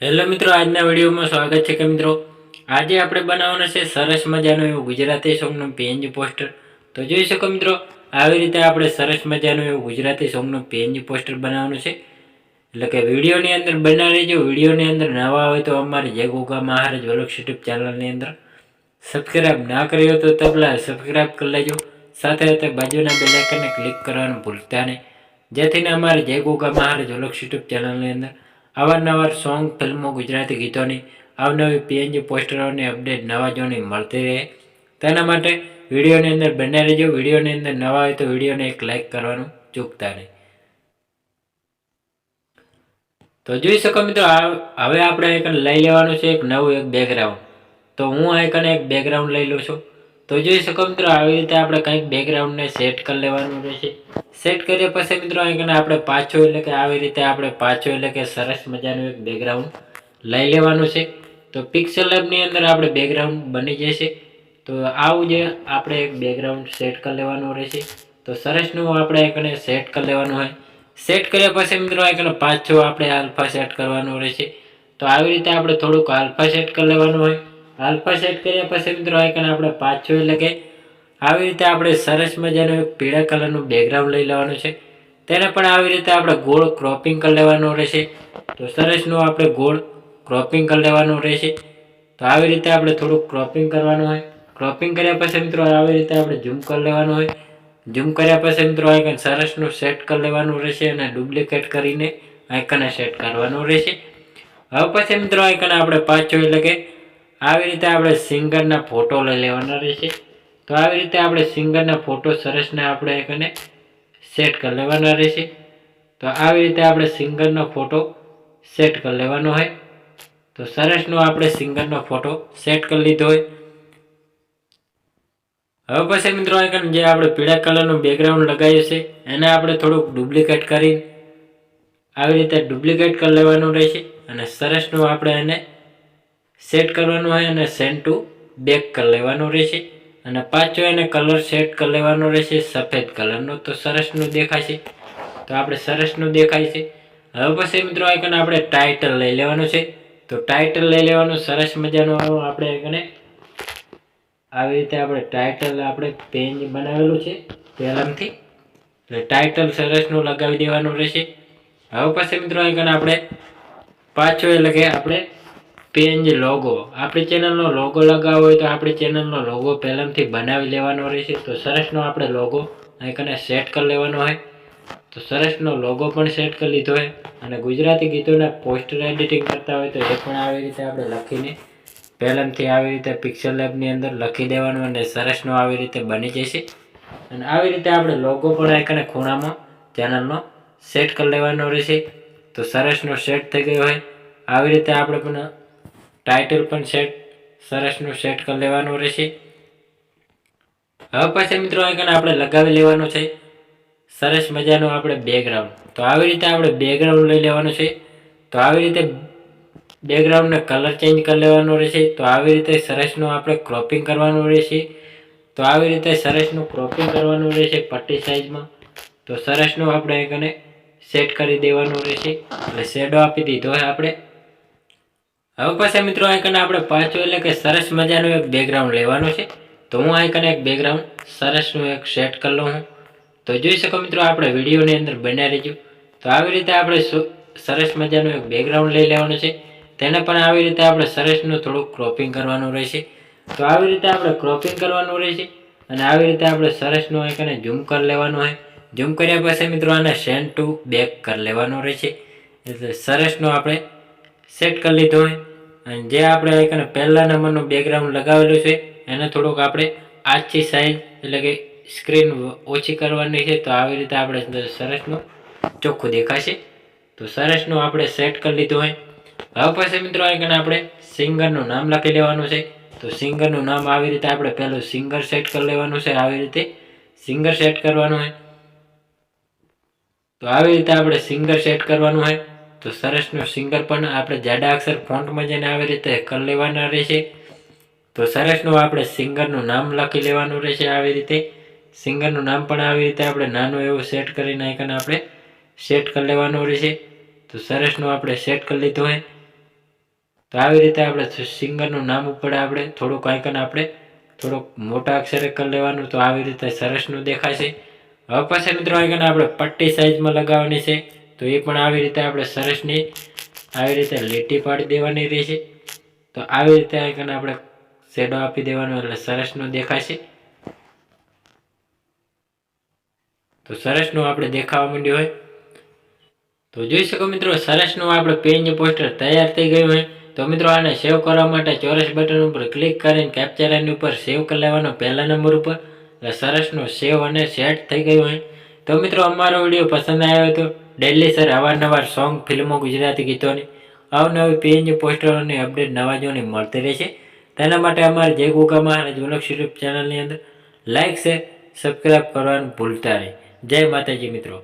Hello મિત્રો, આજના વિડીયોમાં સ્વાગત છે કે મિત્રો? આજે આપણે બનાવવાનું છે સરસ મજાનું એવું ગુજરાતી સોંગનું પેન્જ પોસ્ટર. તો જોઈ શકો મિત્રો, આવી રીતે આપણે સરસ મજાનું એવું ગુજરાતી સોંગનું પેન્જ પોસ્ટર બનાવવાનું છે. એટલે કે વિડીયોની અંદર બના જો વિડીયોની અંદર નવા હોય તો અમારી જય ગોગા મહારાજ વલોક યુટ્યુબ ચેનલની અંદર સબસ્ક્રાઈબ ના કરી હોય તો તબલા સબસ્ક્રાઈબ કરી લેજો. સાથે સાથે બાજુના બેલાઇકનને ક્લિક કરવાનું ભૂલતા નહીં. જેથીને અમારી જય ગોગા મહારાજ વલોક યુટ્યુબ ચેનલની અંદર અવારનવાર સોંગ, ફિલ્મો, ગુજરાતી ગીતોની અવનવી પીએનજી પોસ્ટરોની અપડેટ નવા જોની મળતી રહે. તેના માટે વિડીયોની અંદર બને રહેજો. વિડીયોની અંદર નવા હોય તો વિડીયોને એક લાઇક કરવાનું ચૂકતા નહીં. તો જોઈ શકો મિત્રો હવે આપણે એક લઈ લેવાનું છે એક નવું એક બેકગ્રાઉન્ડ તો હું આ કને એક બેકગ્રાઉન્ડ લઈ લઉં છું. તો જોઈ શકો મિત્રો, આવી રીતે આપણે કંઈક બેકગ્રાઉન્ડને સેટ કરી લેવાનું રહેશે. સેટ કર્યા પછી મિત્રો, અહીં કને આપણે પાછો એટલે કે આવી રીતે આપણે પાછો એટલે કે સરસ મજાનું એક બેકગ્રાઉન્ડ લઈ લેવાનું છે. તો પિક્સલ લેબની અંદર આપણે બેકગ્રાઉન્ડ બની જશે. તો આવું જે આપણે એક બેકગ્રાઉન્ડ સેટ કરી લેવાનું રહેશે. તો સરસનું આપણે એકને સેટ કરી લેવાનું હોય. સેટ કર્યા પછી મિત્રો એકને પાછો આપણે આલ્ફા સેટ કરવાનું રહેશે. તો આવી રીતે આપણે થોડુંક આલ્ફા સેટ કરી લેવાનું હોય. આલ્ફા સેટ કર્યા પછી મિત્રો એકને આપણે પાછો એટલે કે આવી રીતે આપણે સરસ મજાનું એક પીળા કલરનું બેકગ્રાઉન્ડ લઈ લેવાનું છે. તેને પણ આવી રીતે આપણે ગોળ ક્રોપિંગ કરી લેવાનું રહેશે. તો સરસનું આપણે ગોળ ક્રોપિંગ કરી લેવાનું રહેશે. તો આવી રીતે આપણે થોડુંક ક્રોપિંગ કરવાનું હોય. ક્રોપિંગ કર્યા પછી મિત્રો આવી રીતે આપણે ઝૂમ કરી લેવાનું હોય. ઝૂમ કર્યા પછી મિત્રો આઈકન સરસનું સેટ કરી લેવાનું રહેશે અને ડુપ્લિકેટ કરીને આઈકને સેટ કરવાનું રહેશે. હવે પછી મિત્રો આઈકન આપણે પાછો એટલે કે આવી રીતે આપણે સિંગરના ફોટો લઈ લેવાના રહેશે. તો આવી રીતે આપણે સિંગરના ફોટો સરસને આપણે એકને સેટ કરી લેવાના રહેશે. તો આવી રીતે આપણે સિંગરનો ફોટો સેટ કરી લેવાનો હોય. તો સરસનો આપણે સિંગરનો ફોટો સેટ કરી લીધો હોય. હવે પછી મિત્રો એકને જે આપણે પીળા કલરનું બેકગ્રાઉન્ડ લગાવ્યું છે, એને આપણે થોડુંક ડુપ્લિકેટ કરી આવી રીતે ડુપ્લિકેટ કરી લેવાનું રહેશે અને સરસનું આપણે એને સેટ કરવાનું હોય અને સેન્ડ ટુ બેક કરી લેવાનું રહેશે. અને પાછો એને કલર સેટ કરી લેવાનો રહેશે સફેદ કલરનો. તો સરસનું દેખાશે તો આપણે સરસનું દેખાય છે. હવે પછી મિત્રો આઈકન આપણે ટાઇટલ લઈ લેવાનું છે. તો ટાઇટલ લઈ લેવાનું, સરસ મજાનું આપણે આઈકને આવી રીતે આપણે ટાઇટલ આપણે પેન બનાવેલું છે પેલમથી એટલે ટાઇટલ સરસનું લગાવી દેવાનું રહેશે. હવે પછી મિત્રો આઈકન આપણે પાછો એટલે કે આપણે પેજ લોગો આપણી ચેનલનો લોગો લગાવવો હોય તો આપણી ચેનલનો લોગો પહેલાંથી બનાવી લેવાનો રહેશે. તો સરસનો આપણે લોગો આઈકને સેટ કરી લેવાનો હોય. તો સરસનો લોગો પણ સેટ કરી લીધો હોય. અને ગુજરાતી ગીતોના પોસ્ટર એડિટિંગ કરતા હોય તો એ પણ આવી રીતે આપણે લખીને પહેલાંથી આવી રીતે પિક્ચર લેબની અંદર લખી દેવાનું અને સરસનો આવી રીતે બની જશે. અને આવી રીતે આપણે લોગો પણ આઈકને ખૂણામાં ચેનલનો સેટ કરી લેવાનો રહેશે. તો સરસનો સેટ થઈ ગયો હોય. આવી રીતે આપણે પણ ટાઇટલ પણ સેટ સરસનું સેટ કરી લેવાનું રહેશે. હવે પછી મિત્રો આગળ આપણે લગાવી લેવાનું છે. સરસ મજાનું આપણે બેકગ્રાઉન્ડ તો આવી રીતે આપણે બેકગ્રાઉન્ડ લઈ લેવાનું છે. તો આવી રીતે બેકગ્રાઉન્ડને કલર ચેન્જ કરી લેવાનો રહેશે. તો આવી રીતે સરસનું આપણે ક્રોપિંગ કરવાનું રહેશે. તો આવી રીતે સરસનું ક્રોપિંગ કરવાનું રહેશે પટ્ટી સાઇઝમાં તો સરસનું આપણે એકને સેટ કરી દેવાનું રહેશે. એટલે શેડો આપી દીધો હોય આપણે. હવે પછી મિત્રો આઈકન આપણે પાછું એટલે કે સરસ મજાનું એક બેકગ્રાઉન્ડ લેવાનું છે. તો હું આઈકન એક બેકગ્રાઉન્ડ સરસનું એક સેટ કરી લઉં હું. તો જોઈ શકો મિત્રો આપણે વિડીયોની અંદર બન્યા રહીજો. તો આવી રીતે આપણે સરસ મજાનું એક બેકગ્રાઉન્ડ લઈ લેવાનું છે. તેને પણ આવી રીતે આપણે સરસનું થોડુંક ક્રોપિંગ કરવાનું રહેશે. તો આવી રીતે આપણે ક્રોપિંગ કરવાનું રહેશે અને આવી રીતે આપણે સરસનું આઈકને ઝૂમ કરી લેવાનું હોય. ઝૂમ કર્યા પછી મિત્રો આને સેન્ટ ટુ બેક કરી લેવાનું રહેશે. એટલે સરસનું આપણે સેટ કરી લીધો હોય. અને જે આપણે આઈકને પહેલા નંબરનું બેકગ્રાઉન્ડ લગાવેલું છે, એને થોડુંક આપણે આછી સાઈઝ એટલે કે સ્ક્રીન ઓછી કરવાની છે, તો આવી રીતે આપણે સરસનું ચોખ્ખું દેખાશે. તો સરસનું આપણે સેટ કરી લીધું હોય. હવે પછી મિત્રો આઈકન આપણે સિંગરનું નામ લખી લેવાનું છે. તો સિંગરનું નામ આવી રીતે આપણે પહેલું સિંગર સેટ કરી લેવાનું છે, આવી રીતે સિંગર સેટ કરવાનું હોય. તો આવી રીતે આપણે સિંગર સેટ કરવાનું હોય. તો સરસનું સિંગર પણ આપણે જાડા અક્ષર ફોન્ટમાં જઈને આવી રીતે કરી લેવાના રહેશે. તો સરસનું આપણે સિંગરનું નામ લખી લેવાનું રહેશે આવી રીતે. સિંગરનું નામ પણ આવી રીતે આપણે નાનું એવું સેટ કરીને આઈકન આપણે સેટ કરી લેવાનું રહેશે. તો સરસનું આપણે સેટ કરી લીધું હોય તો આવી રીતે આપણે સિંગરનું નામ ઉપર આપણે થોડુંક આઈકન આપણે થોડુંક મોટા અક્ષરે કરી લેવાનું તો આવી રીતે સરસનું દેખાશે. હવે પછી મિત્રો આઈકન આપણે પટ્ટી સાઈઝમાં લગાવવાની છે. તો એ પણ આવી રીતે આપણે સરસની આવી રીતે લીટી પાડી દેવાની રહેશે. તો આવી રીતે આઈકન આપણે શેડો આપી દેવાનો એટલે સરસનું દેખાશે. તો સરસનું આપણે દેખાવા માંડ્યું હોય. તો જોઈ શકો મિત્રો, સરસનું આપણે પેજ પોસ્ટર તૈયાર થઈ ગયું હોય. તો મિત્રો, આને સેવ કરવા માટે ચોરસ બટન ઉપર ક્લિક કરીને કેપ્ચર એની ઉપર સેવ કરી લેવાનો પહેલા નંબર ઉપર. એટલે સરસનું સેવ અને સેટ થઈ ગયું હોય. તો મિત્રો, અમારો વીડિયો પસંદ આવ્યો તો ડેલી સર અવારનવાર સોંગ, ફિલ્મો, ગુજરાતી ગીતોની અવનવી પેજ પોસ્ટરોની અપડેટ નવા જોવાની મળતી રહેશે તેના માટે અમારે જય ગોગા અને વ્લોગ્સ યુટ્યુબ ચેનલની અંદર લાઇક શેર સબસ્ક્રાઈબ કરવાનું ભૂલતા નહીં. જય માતાજી મિત્રો.